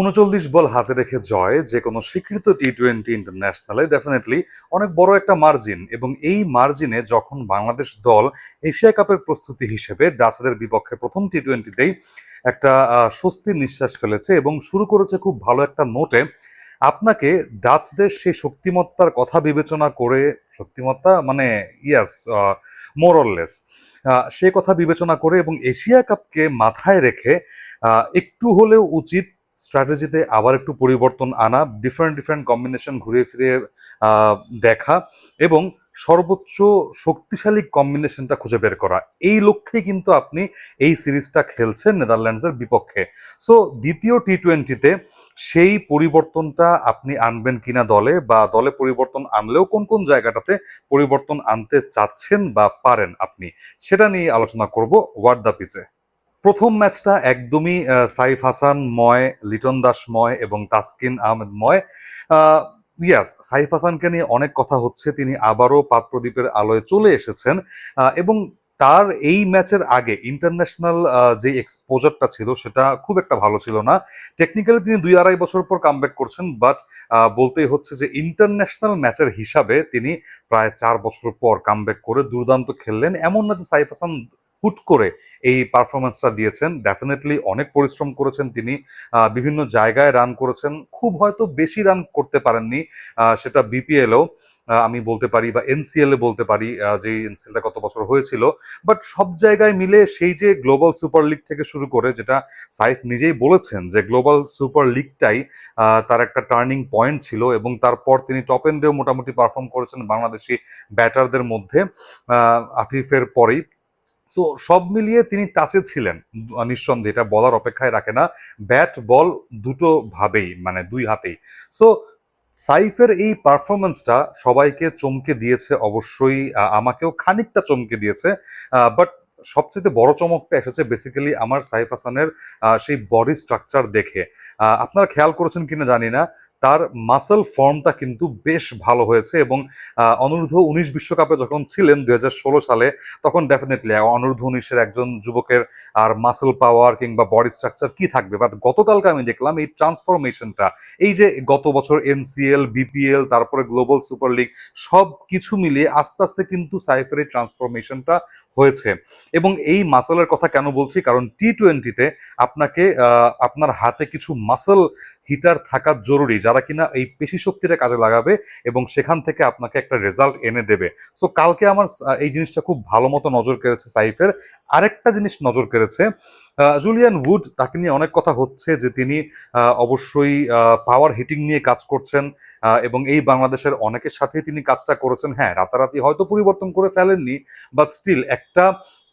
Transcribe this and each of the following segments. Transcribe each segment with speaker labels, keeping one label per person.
Speaker 1: উনচল্লিশ বল হাতে রেখে জয় যে কোনো স্বীকৃত টি টোয়েন্টি ইন্টারন্যাশনালে ডেফিনেটলি অনেক বড় একটা মার্জিন এবং এই মার্জিনে যখন বাংলাদেশ দল এশিয়া কাপের প্রস্তুতি হিসেবে ডাচদের বিপক্ষে প্রথম টি টোয়েন্টিতেই একটা স্বস্তির নিঃশ্বাস ফেলেছে এবং শুরু করেছে খুব ভালো একটা নোটে। আপনাকে ডাচদের সেই শক্তিমত্তার কথা বিবেচনা করে, শক্তিমত্তা মানে ইয়াস মোরললেস সে কথা বিবেচনা করে এবং এশিয়া কাপকে মাথায় রেখে একটু হলেও উচিত স্ট্র্যাটেজিতে আবার একটু পরিবর্তন আনা ডিফারেন্ট ডিফারেন্ট কম্বিনেশন ঘুরে ফিরে দেখা এবং সর্বোচ্চ শক্তিশালী কম্বিনেশনটা খুঁজে বের করা। এই লক্ষ্যে কিন্তু আপনি এই সিরিজটা খেলছেন নেদারল্যান্ডসের বিপক্ষে। সো দ্বিতীয় টি টোয়েন্টিতে সেই পরিবর্তনটা আপনি আনবেন কিনা দলে বা দলে পরিবর্তন আনলেও কোন কোন জায়গাটাতে পরিবর্তন আনতে চাচ্ছেন বা পারেন আপনি, সেটা নিয়ে আলোচনা করব ওয়ার্ড দ্য পিচে। প্রথম ম্যাচটা একদমই সাইফ হাসান ময়, লিটন দাস ময় এবং তাসকিন আহমেদ ময়। ইয়াস সাইফ হাসানকে নিয়ে অনেক কথা হচ্ছে, তিনি আবারও পাত প্রদীপের আলোয় চলে এসেছেন। এবং তার এই ম্যাচের আগে ইন্টারন্যাশনাল যে এক্সপোজারটা ছিল সেটা খুব একটা ভালো ছিল না। টেকনিক্যালি তিনি দুই আড়াই বছর পর কামব্যাক করছেন বাট বলতেই হচ্ছে যে ইন্টারন্যাশনাল ম্যাচের হিসাবে তিনি প্রায় চার বছর পর কামব্যাক করে দুর্দান্ত খেললেন। এমন না যে সাইফ হাসান হুট করে এই পারফরমেন্সটা দিয়েছেন। ডেফিনেটলি অনেক পরিশ্রম করেছেন তিনি। বিভিন্ন জায়গায় রান করেছেন। খুব হয়তো বেশি রান করতে পারেননি সেটা বিপিএলও আমি বলতে পারি বা এনসিএল বলতে পারি যে এনসিএলটা কত বছর হয়েছিল। বাট সব জায়গায় মিলে সেই যে গ্লোবাল সুপার লিগ থেকে শুরু করে, যেটা সাইফ নিজেই বলেছেন যে গ্লোবাল সুপার লিগটাই তার একটা টার্নিং পয়েন্ট ছিল এবং তারপর তিনি টপ এন্ডেও মোটামুটি পারফর্ম করেছেন বাংলাদেশি ব্যাটারদের মধ্যে আফিফের পরেই। সো সব মিলিয়ে তিনি টাচে ছিলেন, নিঃসন্দেহে। এটা বলার অপেক্ষায় রাখে না। ব্যাট বল দুটো ভাবেই মানে দুই হাতেই। সো সাইফের এই পারফরমেন্সটা সবাইকে চমকে দিয়েছে অবশ্যই। আমাকেও খানিকটা চমকে দিয়েছে। বাট সবচেয়ে বড় চমকটা এসেছে বেসিক্যালি আমার সাইফ হাসানের সেই বডি স্ট্রাকচার দেখে। আপনারা খেয়াল করেছেন কিনা জানি না। তার মাসেল ফর্মটা কিন্তু বেশ ভালো হয়েছে এবং অনূর্ধ্ব উনিশ বিশ্বকাপে যখন ছিলেন দুই হাজার ষোলো সালে, তখন ডেফিনেটলি অনূর্ধ্ব উনিশের একজন যুবকের আর মাসেল পাওয়ার কিংবা বডি স্ট্রাকচার কি থাকবে? বাট গতকালকে আমি দেখলাম এই ট্রান্সফরমেশনটা এই যে গত বছর এনসিএল বিপিএল তারপরে গ্লোবাল সুপার লিগ সব কিছু মিলিয়ে আস্তে আস্তে কিন্তু সাইফের এই ট্রান্সফরমেশনটা হয়েছে। এবং এই মাসেলের কথা কেন বলছি? কারণ টি টোয়েন্টিতে আপনাকে আপনার হাতে কিছু মাসেল হিটার থাকা জরুরি, যারা কিনা এই পেশি শক্তিটা কাজে লাগাবে এবং সেখান থেকে আপনাকে একটা রেজাল্ট এনে দেবে। সো কালকে আমার এই জিনিসটা খুব ভালো মতো নজর কেড়েছে সাইফের। আরেকটা জিনিস নজর কেড়েছে জুলিয়ান উড তাকে নিয়ে অনেক কথা হচ্ছে যে তিনি অবশ্যই পাওয়ার হিটিং নিয়ে কাজ করছেন এবং এই বাংলাদেশের অনেকের সাথেই তিনি কাজটা করেছেন। হ্যাঁ রাতারাতি হয়তো পরিবর্তন করে ফেলেননি বাট স্টিল একটা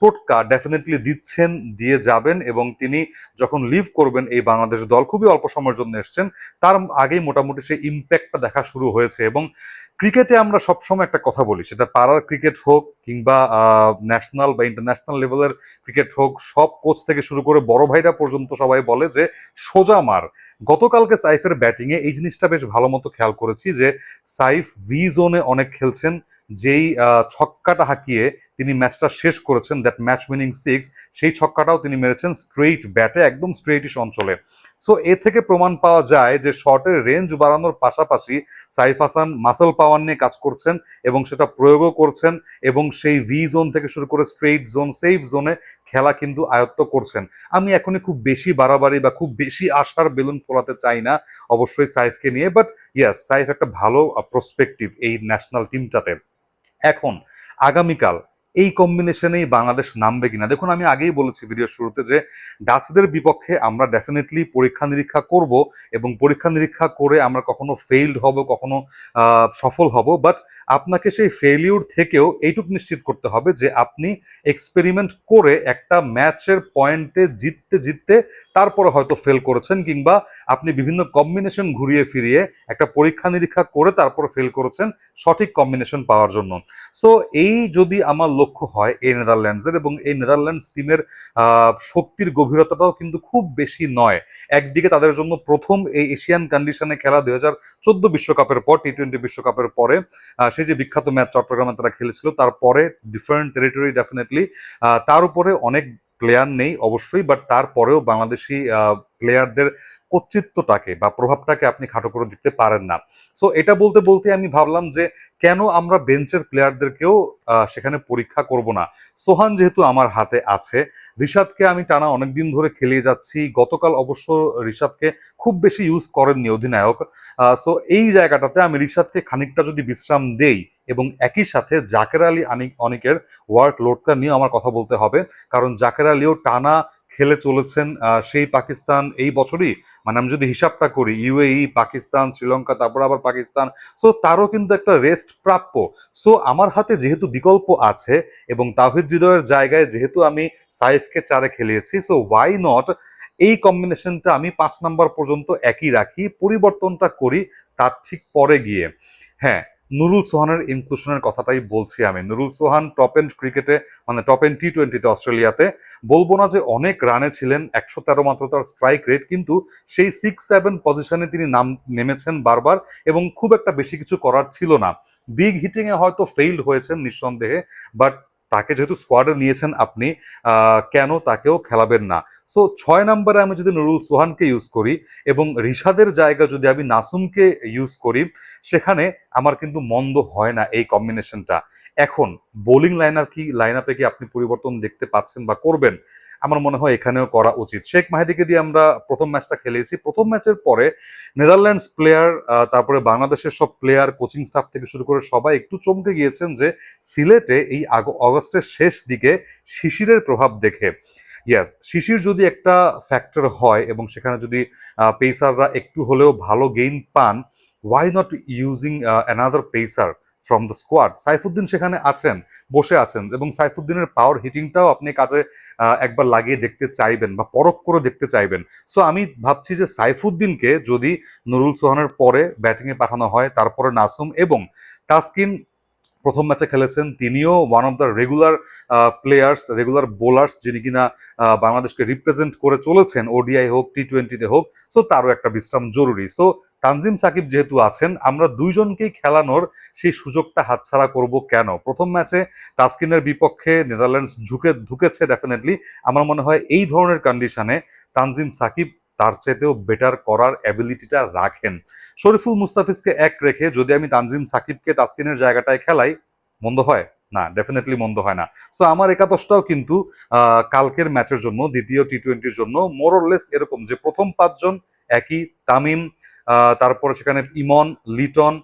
Speaker 1: টোটকা ডেফিনেটলি দিচ্ছেন, দিয়ে যাবেন এবং তিনি যখন লিভ করবেন এই বাংলাদেশ দল, খুবই অল্প সময়ের জন্য এসছেন, তার আগেই মোটামুটি সেই ইম্প্যাক্টটা দেখা শুরু হয়েছে এবং ক্রিকেটে আমরা সবসময় একটা কথা বলি, সেটা পাড়ার ক্রিকেট হোক কিংবা ন্যাশনাল বা ইন্টারন্যাশনাল লেভেলের ক্রিকেট হোক, সব কোচ থেকে শুরু করে বড় ভাইরা পর্যন্ত সবাই বলে যে, সোজা মার। গতকালকে সাইফের ব্যাটিংয়ে এই জিনিসটা বেশ ভালো মতো খেয়াল করেছি যে, সাইফ ভি জোনে অনেক খেলছেন যেই ছক্কাটা হাঁকিয়ে তিনি ম্যাচটা শেষ করেছেন দ্যাট ম্যাচ উইনিং সিক্স সেই ছক্কাটাও তিনি মেরেছেন স্ট্রেইট ব্যাটে একদম স্ট্রেইটিশ অঞ্চলে। সো এ থেকে প্রমাণ পাওয়া যায় যে শটের রেঞ্জ বাড়ানোর পাশাপাশি সাইফ হাসান মাসেল পাওয়ার নিয়ে কাজ করছেন এবং সেটা প্রয়োগও করছেন এবং সেই ভি জোন থেকে শুরু করে স্ট্রেইট জোন সেফ জোনে খেলা কিন্তু আয়ত্ত করছেন। আমি এখনই খুব বেশি বাড়াবাড়ি বা খুব বেশি আশার বেলুন ফোলাতে চাই না, অবশ্যই সাইফকে নিয়ে বাট ইয়াস সাইফ একটা ভালো প্রসপেক্টিভ এই ন্যাশনাল টিমটাতে এখন আগামীকাল এই কম্বিনেশনেই বাংলাদেশ নামবে কিনা? দেখুন, আমি আগেই বলেছি ভিডিও শুরুতে যে ডাচদের বিপক্ষে আমরা ডেফিনেটলি পরীক্ষা নিরীক্ষা করব এবং পরীক্ষা নিরীক্ষা করে আমরা কখনো ফেইল্ড হব, কখনো সফল হব। বাট আপনাকে সেই ফেলিউর থেকেও এইটুকু নিশ্চিত করতে হবে যে আপনি এক্সপেরিমেন্ট করে একটা ম্যাচের পয়েন্টে জিততে জিততে তারপরে হয়তো ফেল করেছেন কিংবা আপনি বিভিন্ন কম্বিনেশন ঘুরিয়ে ফিরিয়ে একটা পরীক্ষা নিরীক্ষা করে তারপর ফেল করেছেন সঠিক কম্বিনেশন পাওয়ার জন্য। সো এই যদি আমার লক্ষ্য হয় এই নেদারল্যান্ডসের এবং এই নেদারল্যান্ডস টিমের শক্তির গভীরতাটাও কিন্তু খুব বেশি নয়। একদিকে তাদের জন্য প্রথম এই এশিয়ান কন্ডিশনে খেলা দুই হাজার চোদ্দ বিশ্বকাপের পর টি টোয়েন্টি বিশ্বকাপের পরে সেই যে বিখ্যাত ম্যাচ চট্টগ্রামে তারা খেলেছিল, তারপরে ডিফারেন্ট টেরিটরি ডেফিনেটলি তার উপরে অনেক প্লেয়ার নেই অবশ্যই বাট তারপরেও বাংলাদেশি প্লেয়ারদের কর্তৃত্বটাকে বা প্রভাবটাকে আপনি খাটো করে দিতে পারেন না। সো এটা বলতে বলতে আমি ভাবলাম যে, কেন আমরা বেঞ্চের প্লেয়ারদেরকেও সেখানে পরীক্ষা করব না? সোহান যেহেতু আমার হাতে আছে, রিশাদকে আমি টানা অনেকদিন ধরে খেলিয়ে যাচ্ছি। গতকাল অবশ্য রিশাদকে খুব বেশি ইউজ করেননি অধিনায়ক। সো এই জায়গাটাতে আমি রিশাদকে খানিকটা যদি বিশ্রাম দেই এবং একই সাথে জাকের আলী অনেকের ওয়ার্ক লোডটা নিয়ে আমার কথা বলতে হবে। কারণ জাকের আলীও টানা খেলে চলেছেন সেই পাকিস্তান এই বছরই মানে আমি যদি হিসাবটা করি ইউএই পাকিস্তান, শ্রীলঙ্কা, তারপর আবার পাকিস্তান সো তারও কিন্তু একটা রেস্ট প্রাপ্য। সো আমার হাতে যেহেতু বিকল্প আছে এবং তাহিদ হৃদয়ের জায়গায় যেহেতু আমি সাইফকে চারে খেলিয়েছি সো ওয়াই নট এই কম্বিনেশনটা আমি পাঁচ নাম্বার পর্যন্ত একই রাখি, পরিবর্তনটা করি, তার ঠিক পরে গিয়ে। হ্যাঁ নুরুল সোহানের ইনক্লুশনের কথাটাই বলছি আমি। নুরুল সোহান টপ এন্ড ক্রিকেটে মানে টপ এন্ড টি টোয়েন্টিতে অস্ট্রেলিয়াতে। বলব না যে অনেক রানে ছিলেন, একশো তেরো মাত্র তার স্ট্রাইক রেট কিন্তু সেই সিক্স সেভেন পজিশনে তিনি নাম, নেমেছেন বারবার এবং খুব একটা বেশি কিছু করার ছিল না। বিগ হিটিংয়ে হয়তো ফেইল্ড হয়েছেন নিঃসন্দেহে বাট তাকে যেহেতু স্কোয়াডে নিয়েছেন আপনি কেন তাকেও খেলাবেন না? সো ছয় নম্বরে আমি যদি নুরুল সোহানকে ইউজ করি এবং রিশাদের জায়গা যদি আমি নাসুমকে ইউজ করি, সেখানে আমার কিন্তু মন্দ হয় না এই কম্বিনেশনটা এখন বোলিং লাইন লাইনার কি লাইন আপে কি আপনি পরিবর্তন দেখতে পাচ্ছেন বা করবেন? আমার মনে হয় এখানেও করা উচিত। শেখ মাহিদিকে দিয়ে আমরা প্রথম ম্যাচটা খেলেছি। প্রথম ম্যাচের পরে নেদারল্যান্ডস প্লেয়ার তারপরে বাংলাদেশের সব প্লেয়ার কোচিং স্টাফ থেকে শুরু করে সবাই একটু চমকে গিয়েছেন যে সিলেটে এই অগস্টের শেষ দিকে শিশিরের প্রভাব দেখে। ইয়াস শিশির যদি একটা ফ্যাক্টর হয় এবং সেখানে যদি পেসাররা একটু হলেও ভালো গেইন পান why not using another pacer from the squad Saifuddin সেখানে আছেন, বসে আছেন এবং সাইফুদ্দিনের পাওয়ার হিটিংটাও আপনি কাজে একবার লাগিয়ে দেখতে চাইবেন বা পরখ করে দেখতে চাইবেন। সো আমি ভাবছি যে সাইফুদ্দিনকে যদি নুরুল সোহানের পরে ব্যাটিংয়ে পাঠানো হয়, তারপরে নাসুম এবং তাসকিন প্রথম ম্যাচে খেলেছেন তিনিও one of the regular players regular bowlers যিনি কিনা বাংলাদেশকে রিপ্রেজেন্ট করে চলেছেন ওডিআই হোক টি টোয়েন্টিতে হোক সো তারও একটা বিশ্রাম জরুরি। সো তানজিম সাকিব যেহেতু আছেন, আমরা দুইজনকেই খেলানোর সেই সুযোগটা হাতছাড়া করব কেন? প্রথম ম্যাচে তাসকিনের বিপক্ষে নেদারল্যান্ডস ঝুঁকে, ঢুকেছে ডেফিনেটলি আমার মনে হয় এই ধরনের কন্ডিশনে তানজিম সাকিব তার চাইতেও বেটার করার অ্যাবিলিটিটা রাখেন। শরীফুল মুস্তাফিজকে এক রেখে যদি আমি তানজিম সাকিবকে তাসকিনের জায়গাটায় খেলাই, মন্দ হয়? না ডেফিনেটলি মন্দ হয় না। সো আমার একাদশটাও কিন্তু কালকের ম্যাচের জন্য, দ্বিতীয় টি টোয়েন্টির জন্য মোরলেস এরকম যে প্রথম পাঁচজন একই, তামিম তারপরে সেখানে ইমন, লিটন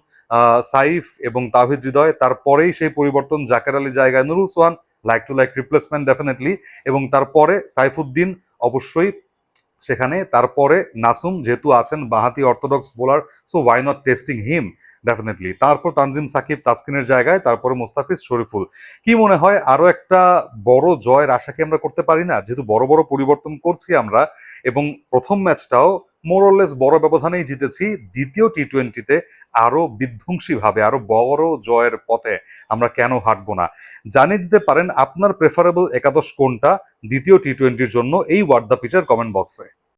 Speaker 1: সাইফ এবং তাহিদ হৃদয়, তারপরেই সেই পরিবর্তন জাকের আলী জায়গায় Nurul Sohan like to like replacement definitely এবং তারপরে সাইফুদ্দিন অবশ্যই সেখানে। তারপরে নাসুম যেহেতু আছেন বাহাতি orthodox bowler so why not testing him definitely তারপর তানজিম সাকিব তাসকিনের জায়গায়, তারপরে মোস্তাফিজ শরীফুল। কি মনে হয় আরও একটা বড় জয়ের আশা কি আমরা করতে পারি না? যেহেতু বড় বড় পরিবর্তন করছি আমরা, এবং প্রথম ম্যাচটাও মোরলেস বড় ব্যবধানেই জিতেছি। দ্বিতীয় টি টোয়েন্টিতে আরও বিধ্বংসী ভাবে, আরও বড় জয়ের পথে আমরা কেন হাঁটবো না? জানিয়ে দিতে পারেন আপনার প্রেফারেবল একাদশ কোনটা দ্বিতীয় টি টোয়েন্টির জন্য এই ওয়ার্ড দ্য পিচার কমেন্ট বক্সে